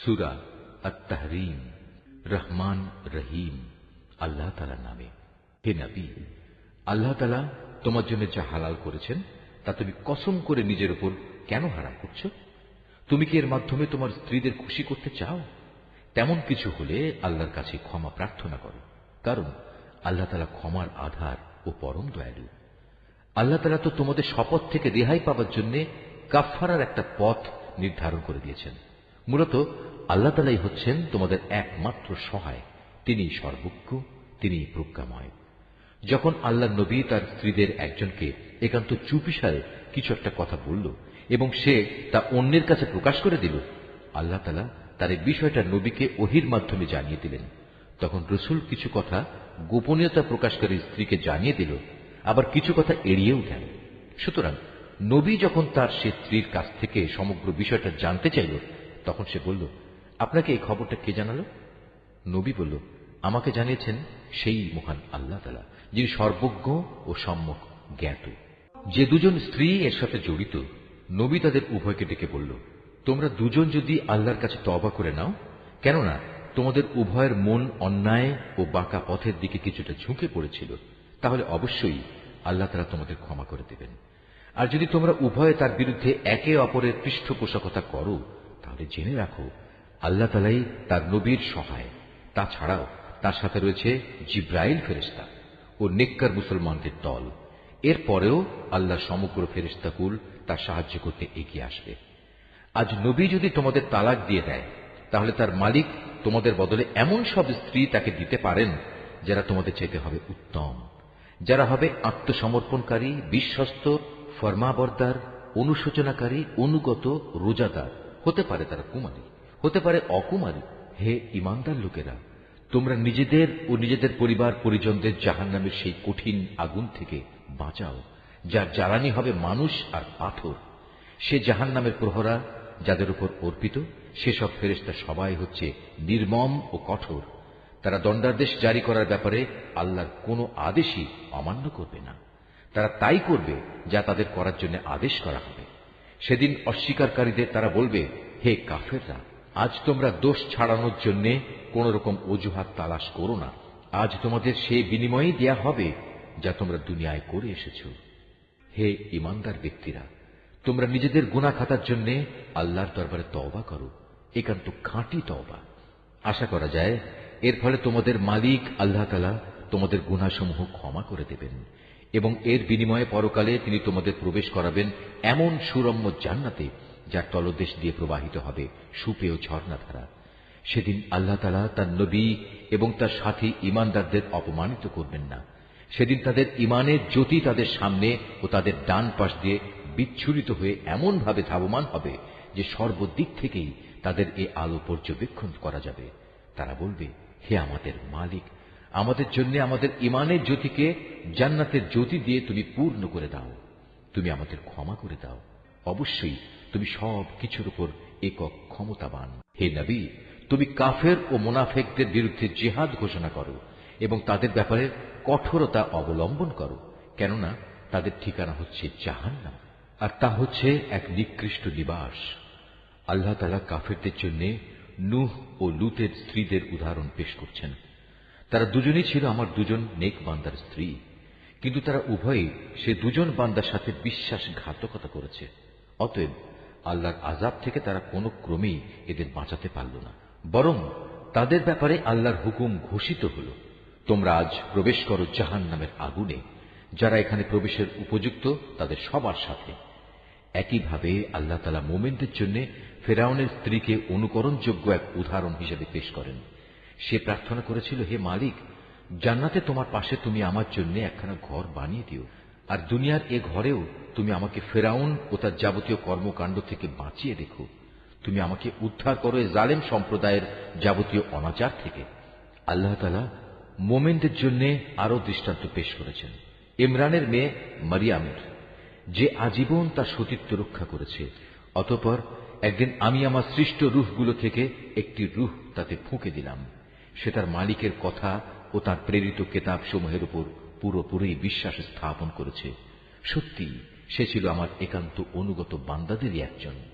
সুরা আত্মাহরিম রহমান রহিম, আল্লাহ তালার নামে। হে নবী, আল্লাহ তালা তোমার জন্য যা হালাল করেছেন, তা তুমি কসম করে নিজের উপর কেন হারাম করছ? তুমি কি এর মাধ্যমে তোমার স্ত্রীদের খুশি করতে চাও? তেমন কিছু হলে আল্লাহর কাছে ক্ষমা প্রার্থনা করো, কারণ আল্লাহ তালা ক্ষমার আধার ও পরম দয়ালু। আল্লাহ তালা তো তোমাদের শপথ থেকে রেহাই পাওয়ার জন্য কাফারার একটা পথ নির্ধারণ করে দিয়েছেন। মূলত আল্লাহ তালাই হচ্ছেন তোমাদের একমাত্র সহায়। তিনি সর্বজ্ঞ, তিনি প্রজ্ঞাময়। যখন আল্লাহ নবী তার স্ত্রীদের একজনকে একান্ত চুপিসারে কিছু একটা কথা বলল এবং সে তা অন্যের কাছে প্রকাশ করে দিল, আল্লাহ তালা তার এই বিষয়টা নবীকে ওহির মাধ্যমে জানিয়ে দিলেন। তখন রসুল কিছু কথা গোপনীয়তা প্রকাশকারী স্ত্রীকে জানিয়ে দিল, আবার কিছু কথা এড়িয়েও গেল। সুতরাং নবী যখন তার সে স্ত্রীর কাছ থেকে সমগ্র বিষয়টা জানতে চাইল তখন সে বলল, আপনাকে এই খবরটা কে জানালো? নবী বলল, আমাকে জানিয়েছেন সেই মহান আল্লাহ তালা যিনি সর্বজ্ঞ ও সম্যক জ্ঞাত। যে দুজন স্ত্রী এর সাথে জড়িত, নবী তাদের উভয়কে ডেকে বলল, তোমরা দুজন যদি আল্লাহর কাছে তবা করে নাও, কেননা তোমাদের উভয়ের মন অন্যায় ও বাঁকা পথের দিকে কিছুটা ঝুঁকে পড়েছিল, তাহলে অবশ্যই আল্লাহ তারা তোমাদের ক্ষমা করে দেবেন। আর যদি তোমরা উভয়ে তার বিরুদ্ধে একে অপরের পৃষ্ঠপোষকতা করো তাহলে জেনে রাখো, আল্লাহ তালাই তার নবীর সহায়। তাছাড়াও তার সাথে রয়েছে জিব্রাইল ফেরিস্তা ও নেককার মুসলমানদের দল। এরপরেও আল্লাহ সমগ্র ফেরিস্তাকুল তার সাহায্য করতে এগিয়ে আসবে। আজ নবী যদি তোমাদের তালাক দিয়ে দেয়, তাহলে তার মালিক তোমাদের বদলে এমন সব স্ত্রী তাকে দিতে পারেন যারা তোমাদের চাইতে হবে উত্তম। যারা হবে আত্মসমর্পণকারী, বিশ্বস্ত, ফরমাবর্দার, অনুশোচনাকারী, অনুগত, রোজাদার। হতে পারে তারা কুমারী, হতে পারে অকুমারী। হে ইমানদার লোকেরা, তোমরা নিজেদের ও নিজেদের পরিবার পরিজনদের জাহান নামের সেই কঠিন আগুন থেকে বাঁচাও, যার জ্বালানি হবে মানুষ আর পাথর। সে জাহান নামের প্রহরা যাদের উপর অর্পিত, সেসব ফেরেস্তা সবাই হচ্ছে নির্মম ও কঠোর। তারা দণ্ডাদেশ জারি করার ব্যাপারে আল্লাহর কোনো আদেশই অমান্য করবে না। তারা তাই করবে যা তাদের করার জন্য আদেশ করা হবে। সেদিন অস্বীকারীদের তারা বলবে, হে কাফেররা, আজ তোমরা দোষ ছাড়ানোর জন্য কোন রকম অজুহাত তালাশ করো না। আজ তোমাদের সে বিনিময়ই দেয়া হবে যা তোমরা দুনিয়ায় করে এসেছ। হে ইমানদার ব্যক্তিরা, তোমরা নিজেদের গুণা খাতার জন্য আল্লাহর দরবারে তওবা করো, একান্ত খাঁটি তওবা। আশা করা যায়, এর ফলে তোমাদের মালিক আল্লাহ তালা তোমাদের গুণাসমূহ ক্ষমা করে দেবেন। এবং এর বিনিময়ে পরকালে তিনি তোমাদের প্রবেশ করাবেন এমন সুরম্য জান্নাতে, যার তলদেশ দিয়ে প্রবাহিত হবে সুপেয় ঝর্ণাধারা। সেদিন আল্লাহ তালা তার নবী এবং তার সাথী ইমানদারদের অপমানিত করবেন না। সেদিন তাদের ইমানের জ্যোতি তাদের সামনে ও তাদের ডান পাশ দিয়ে বিচ্ছুরিত হয়ে এমনভাবে ধাবমান হবে যে সর্বদিক থেকেই তাদের এ আলো পর্যবেক্ষণ করা যাবে। তারা বলবে, হে আমাদের মালিক আমাদের জন্য আমাদের ইমানের জ্যোতিকে জান্নাতের জ্যোতি দিয়ে তুমি পূর্ণ করে দাও। তুমি আমাদের ক্ষমা করে দাও। অবশ্যই তুমি সব কিছুর উপর একক ক্ষমতাবান। হে নবী, তুমি কাফের ও মোনাফেকদের বিরুদ্ধে জেহাদ ঘোষণা করো এবং তাদের ব্যাপারে কঠোরতা অবলম্বন করো, কেননা তাদের ঠিকানা হচ্ছে জাহান্নাম। আর তা হচ্ছে এক নিকৃষ্ট নিবাস। আল্লাহ তালা কাফেরদের জন্য নুহ ও লুতের স্ত্রীদের উদাহরণ পেশ করছেন। তারা দুজনই ছিল আমার দুজন নেক বান্দার স্ত্রী, কিন্তু তারা উভয়ই সে দুজন বান্দার সাথে বিশ্বাসঘাতকতা করেছে। অতএব আল্লাহর আজাব থেকে তারা কোনো ক্রমেই এদের বাঁচাতে পারল না। বরং তাদের ব্যাপারে আল্লাহর হুকুম ঘোষিত হল, তোমরা আজ প্রবেশ করো জাহান নামের আগুনে, যারা এখানে প্রবেশের উপযুক্ত তাদের সবার সাথে। একইভাবে আল্লাহ তালা মোমেনদের জন্য ফেরাউনের স্ত্রীকে অনুকরণযোগ্য এক উদাহরণ হিসেবে পেশ করেন। সে প্রার্থনা করেছিল, হে মালিক, জান্নাতে তোমার পাশে তুমি আমার জন্য একখানা ঘর বানিয়ে দিও, আর দুনিয়ার এ ঘরেও তুমি আমাকে ফেরাউন ও তার যাবতীয় কর্মকাণ্ড থেকে বাঁচিয়ে রেখো। তুমি আমাকে উদ্ধার করো এ জালেম সম্প্রদায়ের যাবতীয় অনাচার থেকে। আল্লাহ তালা মোমেনদের জন্য আরও দৃষ্টান্ত পেশ করেছেন। ইমরানের মেয়ে মারিয়ামের যে আজীবন তার সতীত্ব রক্ষা করেছে, অতপর একদিন আমি আমার সৃষ্ট রুহগুলো থেকে একটি রুহ তাতে ফুঁকে দিলাম। সে তার মালিকের কথা ও তার প্রেরিত কেতাব সমূহের উপর পুরোপুরি বিশ্বাস স্থাপন করেছে। সত্যি সে ছিল আমার একান্ত অনুগত বান্দাদেরই একজন।